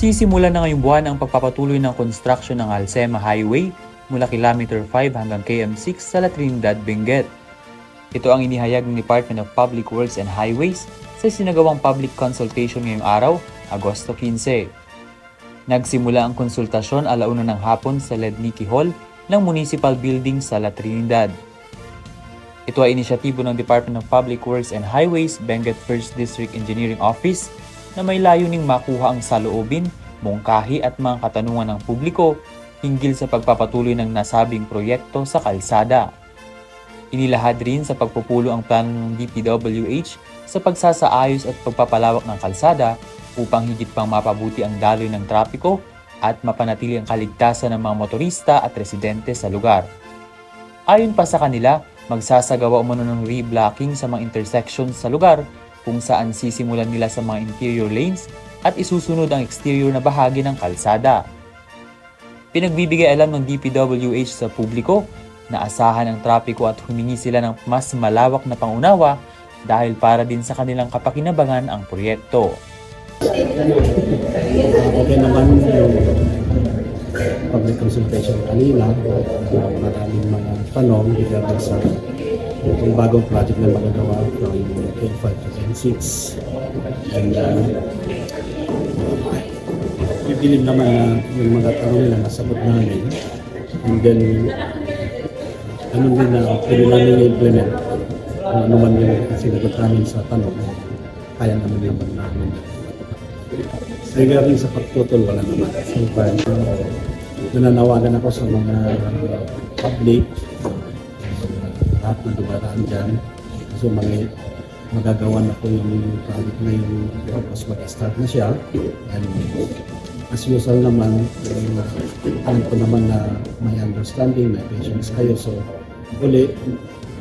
Sisimulan na ngayong buwan ang pagpapatuloy ng construction ng Alsema Highway mula kilometer 5 hanggang KM6 sa La Trinidad, Benguet. Ito ang inihayag ng Department of Public Works and Highways sa sinagawang public consultation ngayong araw, Agosto 15. Nagsimula ang konsultasyon alauna ng hapon sa Ledniki Hall ng Municipal Building sa La Trinidad. Ito ay inisyatibo ng Department of Public Works and Highways, Benguet 1st District Engineering Office na may layuning makuha ang saloobin, mungkahi at mga katanungan ng publiko hinggil sa pagpapatuloy ng nasabing proyekto sa kalsada. Inilahad rin sa pagpupulo ang plano ng DPWH sa pagsasaayos at pagpapalawak ng kalsada upang higit pang mapabuti ang daloy ng trapiko at mapanatili ang kaligtasan ng mga motorista at residente sa lugar. Ayon pa sa kanila, magsasagawa umano ng reblocking sa mga intersections sa lugar kung saan sisimulan nila sa mga interior lanes at isusunod ang exterior na bahagi ng kalsada. Pinagbibigay alam ng DPWH sa publiko na asahan ang trapiko at humingi sila ng mas malawak na pangunawa dahil para din sa kanilang kapakinabangan ang proyekto. Okay naman yung public consultation kanina. Maraming mga tanong regarding sa itong bagong project na magagawa from K5 to K6. And uh, naman na yung mga tanong nila nasagot namin. And then, ganun din na pwede namin i-implement kung ano man yung sinagot namin sa tanong. Kaya naman naman namin. Regarding sa pagtutol, wala naman. So, far, uh, nananawagan ako sa mga public, uh, lahat na dumaraan dyan. Kasi mga magagawa na po yung project na yung tapos mag-start na siya. And as usual naman, alam ko naman na may understanding, may patience kayo. So, uli,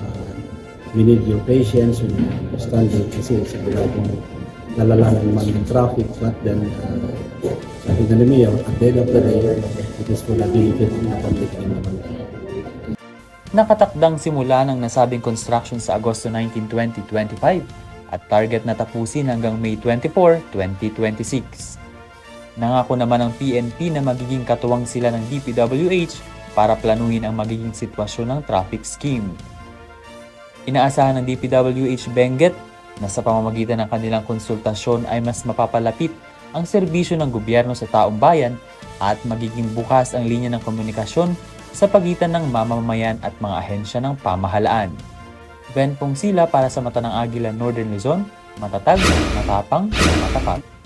uh, we need your patience, we need your understanding kasi siguradong nalalaman man ng traffic but then uh, sabi nga ni Mayor, at the end of the day, it is for the benefit of the public. Nakatakdang simula ng nasabing construction sa Agosto 19, 2025 at target na tapusin hanggang May 24, 2026. Nangako naman ang PNP na magiging katuwang sila ng DPWH para planuhin ang magiging sitwasyon ng traffic scheme. Inaasahan ng DPWH Benguet na sa pamamagitan ng kanilang konsultasyon ay mas mapapalapit ang serbisyo ng gobyerno sa taong bayan at magiging bukas ang linya ng komunikasyon sa pagitan ng mamamayan at mga ahensya ng pamahalaan. Ben Pong sila para sa Mata ng Agila Northern Luzon, matatag, matapang, matapat.